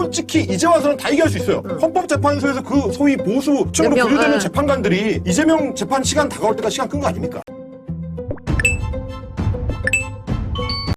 솔직히 이제 와서는 다 얘기할 수 있어요. 헌법재판소에서 그 소위 보수 층으로 몇 명, 분류되는 아. 재판관들이 이재명 재판 시간 다가올 때까지 시간 끈 거 아닙니까?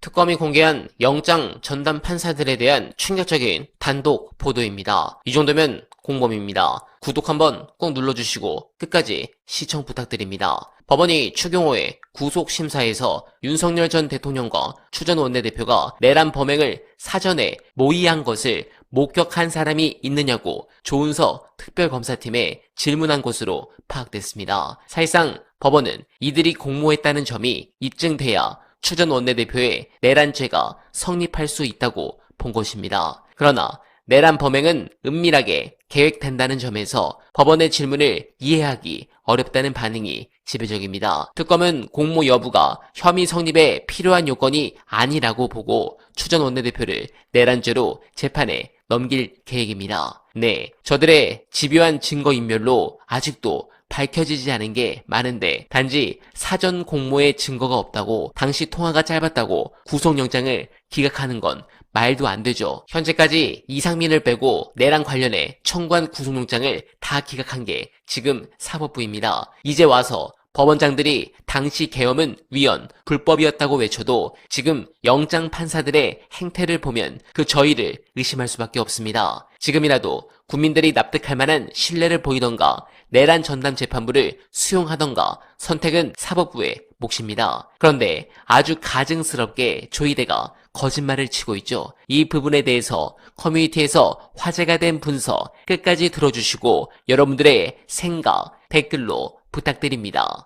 특검이 공개한 영장 전담 판사들에 대한 충격적인 단독 보도입니다. 이 정도면 공범입니다. 구독 한번 꼭 눌러주시고 끝까지 시청 부탁드립니다. 법원이 추경호의 구속심사에서 윤석열 전 대통령과 추 전 원내대표가 내란 범행을 사전에 모의한 것을 목격한 사람이 있느냐고 조은서 특별검사팀에 질문한 것으로 파악됐습니다. 사실상 법원은 이들이 공모했다는 점이 입증돼야 추전 원내대표의 내란죄가 성립할 수 있다고 본 것입니다. 그러나 내란 범행은 은밀하게 계획된다는 점에서 법원의 질문을 이해하기 어렵다는 반응이 지배적입니다. 특검은 공모 여부가 혐의 성립에 필요한 요건이 아니라고 보고 추전 원내대표를 내란죄로 재판에 넘길 계획입니다. 네, 저들의 집요한 증거인멸로 아직도 밝혀지지 않은 게 많은데 단지 사전 공모의 증거가 없다고 당시 통화가 짧았다고 구속영장을 기각하는 건 말도 안 되죠. 현재까지 이상민을 빼고 내란 관련해 청구한 구속영장을 다 기각한 게 지금 사법부입니다. 이제 와서 법원장들이 당시 계엄은 위헌, 불법이었다고 외쳐도 지금 영장 판사들의 행태를 보면 그 저희를 의심할 수밖에 없습니다. 지금이라도 국민들이 납득할 만한 신뢰를 보이던가 내란 전담 재판부를 수용하던가 선택은 사법부의 몫입니다. 그런데 아주 가증스럽게 조희대가 거짓말을 치고 있죠. 이 부분에 대해서 커뮤니티에서 화제가 된 분석 끝까지 들어주시고 여러분들의 생각 댓글로 부탁드립니다.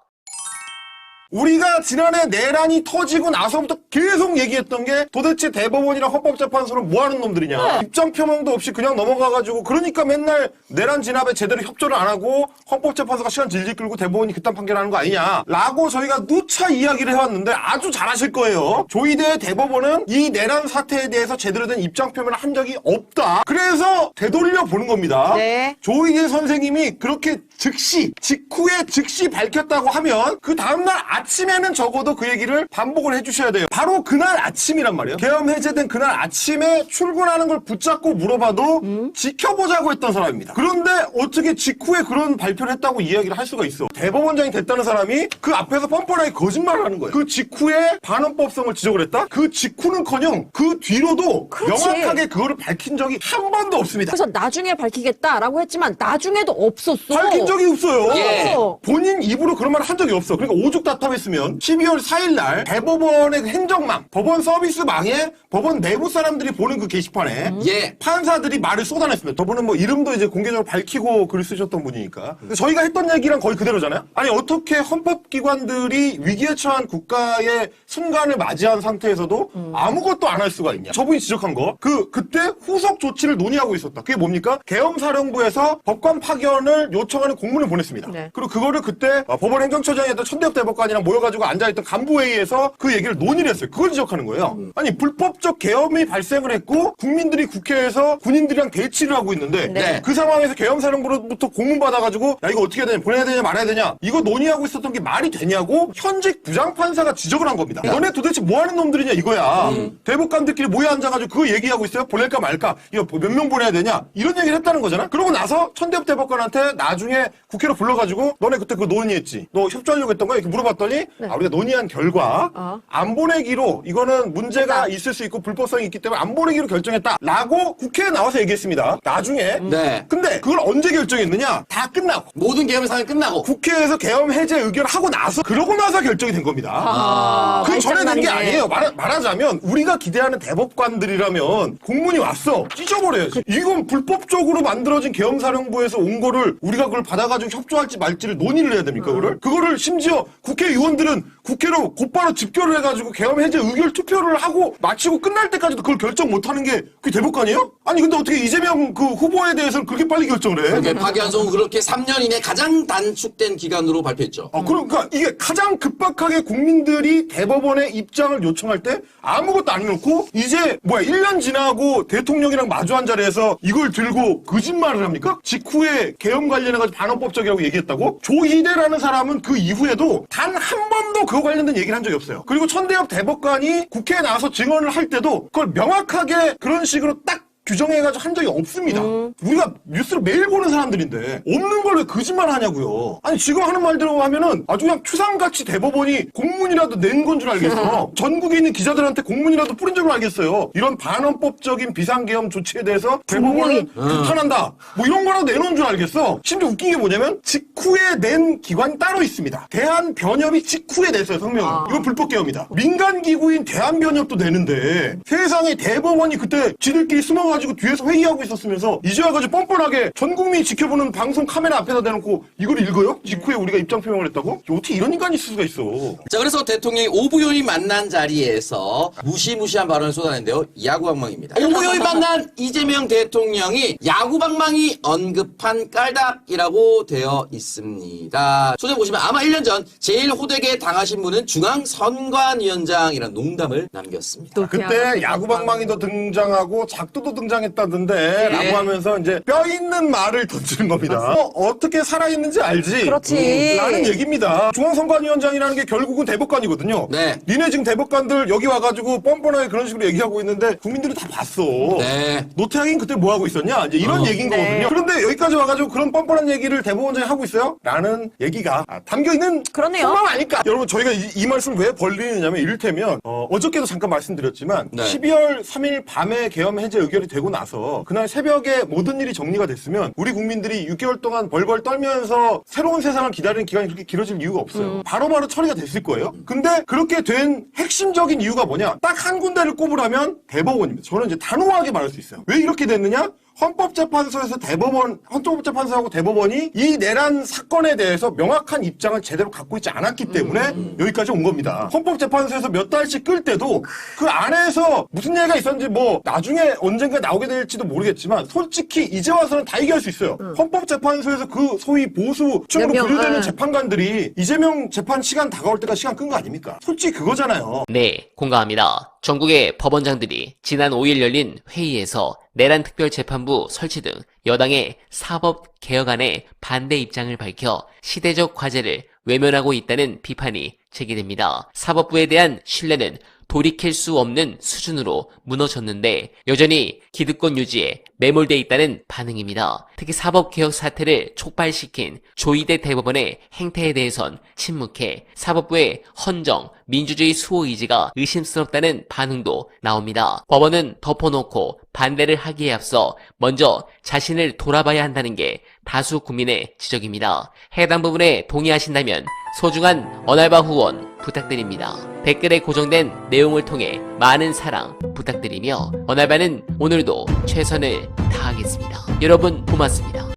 우리가 지난해 내란이 터지고 나서부터 계속 얘기했던 게 도대체 대법원이랑 헌법재판소는 뭐 하는 놈들이냐. 입장 표명도 없이 그냥 넘어가가지고 그러니까 맨날 내란 진압에 제대로 협조를 안 하고 헌법재판소가 시간 질질 끌고 대법원이 그딴 판결하는 거 아니냐. 라고 저희가 누차 이야기를 해왔는데 아주 잘하실 거예요. 조희대 대법원은 이 내란 사태에 대해서 제대로 된 입장 표명을 한 적이 없다. 그래서 되돌려 보는 겁니다. 네. 조희대 선생님이 그렇게 즉시 직후에 즉시 밝혔다고 하면 그 다음날 아침에는 적어도 그 얘기를 반복을 해주셔야 돼요. 바로 그날 아침이란 말이에요. 계엄 해제된 그날 아침에 출근하는 걸 붙잡고 물어봐도 지켜보자고 했던 사람입니다. 그런데 어떻게 직후에 그런 발표를 했다고 이야기를 할 수가 있어. 대법원장이 됐다는 사람이 그 앞에서 뻔뻔하게 거짓말을 하는 거예요. 그 직후에 반헌법성을 지적을 했다? 그 직후는커녕 그 뒤로도 그렇지. 명확하게 그거를 밝힌 적이 한 번도 없습니다. 그래서 나중에 밝히겠다라고 했지만 나중에도 없었어. 밝힌 적이 없어요. 예. 본인 입으로 그런 말 한 적이 없어. 그러니까 오죽 답답했으면 12월 4일 날 대법원의 그 행정망, 법원 서비스망에 법원 내부 사람들이 보는 그 게시판에 예. 판사들이 말을 쏟아냈습니다. 저분은 뭐 이름도 이제 공개적으로 밝히고 글을 쓰셨던 분이니까. 근데 저희가 했던 얘기랑 거의 그대로잖아요. 아니 어떻게 헌법기관들이 위기에 처한 국가의 순간을 맞이한 상태에서도 아무것도 안 할 수가 있냐. 저분이 지적한 거. 그 그때 후속 조치를 논의하고 있었다. 그게 뭡니까? 계엄사령부에서 법관 파견을 요청하는 공문을 보냈습니다. 네. 그리고 그거를 그때 어, 법원 행정처장이었던 천대엽 대법관이랑 모여가지고 앉아있던 간부회의에서 그 얘기를 논의를 했어요. 그걸 지적하는 거예요. 아니 불법적 계엄이 발생을 했고 국민들이 국회에서 군인들이랑 대치를 하고 있는데 네. 그 상황에서 계엄사령부로부터 공문 받아가지고 야 이거 어떻게 해야 되냐 보내야 되냐 말아야 되냐 이거 논의하고 있었던 게 말이 되냐고 현직 부장판사가 지적을 한 겁니다. 너네 도대체 뭐 하는 놈들이냐 이거야. 대법관들끼리 모여 앉아가지고 그거 얘기하고 있어요. 보낼까 말까 이거 몇 명 보내야 되냐 이런 얘기를 했다는 거잖아. 그러고 나서 천대엽 대법관한테 나중에 국회로 불러가지고 너네 그때 그 논의했지. 너 협조하려고 했던 거야? 이렇게 물어봤더니 아, 우리가 논의한 결과 어. 안 보내기로 이거는 문제가 있을 수 있고 불법성이 있기 때문에 안 보내기로 결정했다라고 국회에 나와서 얘기했습니다. 나중에. 네. 근데 그걸 언제 결정했느냐? 다 끝나고. 모든 계엄 상이 끝나고. 국회에서 계엄 해제 의결을 하고 나서 그러고 나서 결정이 된 겁니다. 아, 그 전에 된 게 말장난이네. 아니에요. 말하, 말하자면 우리가 기대하는 대법관들이라면 공문이 왔어. 찢어버려야지. 이건 불법적으로 만들어진 계엄사령부에서 온 거를 우리가 그걸 받아가지고 협조할지 말지를 논의를 해야 됩니까, 그거를? 그거를 심지어 국회의원들은 국회로 곧바로 집결을 해가지고 계엄 해제 의결 투표를 하고 마치고 끝날 때까지도 그걸 결정 못하는 게 그게 대법관이에요? 아니 근데 어떻게 이재명 그 후보에 대해서는 그렇게 빨리 결정을 해? 파기환송은 그렇게 3년 이내 가장 단축된 기간으로 발표했죠. 어, 그러니까 이게 가장 급박하게 국민들이 대법원의 입장을 요청할 때 아무것도 안 해놓고 이제 뭐야 1년 지나고 대통령이랑 마주한 자리에서 이걸 들고 거짓말을 합니까? 직후에 계엄 관련해가지고 반헌법적이라고 얘기했다고? 조희대라는 사람은 그 이후에도 단 한 번도 그거 관련된 얘기를 한 적이 없어요. 그리고 천대엽 대법관이 국회에 나와서 증언을 할 때도 그걸 명확하게 그런 식으로 딱 규정해가지고 한 적이 없습니다. 우리가 뉴스를 매일 보는 사람들인데 없는 걸 왜 거짓말 하냐고요. 아니 지금 하는 말대로 하면은 아주 그냥 추상같이 대법원이 공문이라도 낸 건 줄 알겠어. 전국에 있는 기자들한테 공문이라도 뿌린 줄 알겠어요. 이런 반헌법적인 비상계엄 조치에 대해서 대법원은 비판한다. 뭐 이런 거라도 내놓은 줄 알겠어. 심지어 웃긴 게 뭐냐면 직후에 낸 기관이 따로 있습니다. 대한변협이 직후에 냈어요 성명. 이건 불법 계엄이다. 민간 기구인 대한변협도 내는데 세상에 대법원이 그때 지들끼리 숨어 가지고 뒤에서 회의하고 있었으면서 이제 와가지고 뻔뻔하게 전 국민이 지켜보는 방송 카메라 앞에다 대놓고 이걸 읽어요? 직후에 우리가 입장 표명을 했다고? 어떻게 이런 인간이 있을 수가 있어? 자, 그래서 대통령이 오부요이 만난 자리에서 무시무시한 발언을 쏟아낸데요. 야구방망입니다. 오부요이 만난 이재명 대통령이 야구방망이 언급한 깔닥이라고 되어 있습니다. 소재 보시면 아마 1년 전 제일 호되게 당하신 분은 중앙선관위원장이라는 농담을 남겼습니다. 또 그때 야구방망이도 등장하고 작두도 등장 했다던데 네. 라고 하면서 이제 뼈 있는 말을 던지는 겁니다. 어, 떻게 살아있는지 알지? 그렇지. 라는 얘기입니다. 중앙선관위원장이라는 게 결국은 대법관이거든요. 네. 니네 지금 대법관들 여기 와가지고 뻔뻔하게 그런 식으로 얘기하고 있는데 국민들이 다 봤어. 네. 노태양이 그때 뭐 하고 있었냐? 이제 이런 어. 얘기인 네. 거거든요. 그런데 여기까지 와가지고 그런 뻔뻔한 얘기를 대법원장이 하고 있어요? 라는 얘기가 아, 담겨있는 그러네요. 속마음 아닐까? 여러분 저희가 이, 이 말씀 왜 벌리느냐면 이를테면 어, 어저께도 잠깐 말씀드렸지만 네. 12월 3일 밤에 계엄 해제 의결이 되고 나서 그날 새벽에 모든 일이 정리가 됐으면 우리 국민들이 6개월 동안 벌벌 떨면서 새로운 세상을 기다리는 기간이 그렇게 길어질 이유가 없어요. 바로바로 처리가 됐을 거예요. 근데 그렇게 된 핵심적인 이유가 뭐냐? 딱 한 군데를 꼽으라면 대법원입니다. 저는 이제 단호하게 말할 수 있어요. 왜 이렇게 됐느냐? 헌법재판소에서 대법원, 헌법재판소하고 대법원이 이 내란 사건에 대해서 명확한 입장을 제대로 갖고 있지 않았기 때문에 여기까지 온 겁니다. 헌법재판소에서 몇 달씩 끌 때도 그 안에서 무슨 얘기가 있었는지 뭐 나중에 언젠가 나오게 될지도 모르겠지만 솔직히 이제 와서는 다 얘기할 수 있어요. 헌법재판소에서 그 소위 보수층으로 몇 명, 분류되는 아. 재판관들이 이재명 재판 시간 다가올 때까지 시간 끈 거 아닙니까? 솔직히 그거잖아요. 네, 공감합니다. 전국의 법원장들이 지난 5일 열린 회의에서 내란 특별재판부 설치 등 여당의 사법 개혁안에 반대 입장을 밝혀 시대적 과제를 외면하고 있다는 비판이 제기됩니다. 사법부에 대한 신뢰는 돌이킬 수 없는 수준으로 무너졌는데 여전히 기득권 유지에 매몰돼 있다는 반응입니다. 특히 사법개혁 사태를 촉발시킨 조희대 대법원의 행태에 대해선 침묵해 사법부의 헌정, 민주주의 수호 의지가 의심스럽다는 반응도 나옵니다. 법원은 덮어놓고 반대를 하기에 앞서 먼저 자신을 돌아봐야 한다는 게 다수 국민의 지적입니다. 해당 부분에 동의하신다면 소중한 언알바 후원 부탁드립니다. 댓글에 고정된 내용을 통해 많은 사랑 부탁드리며 언알바는 오늘도 최선을 다하겠습니다. 여러분 고맙습니다.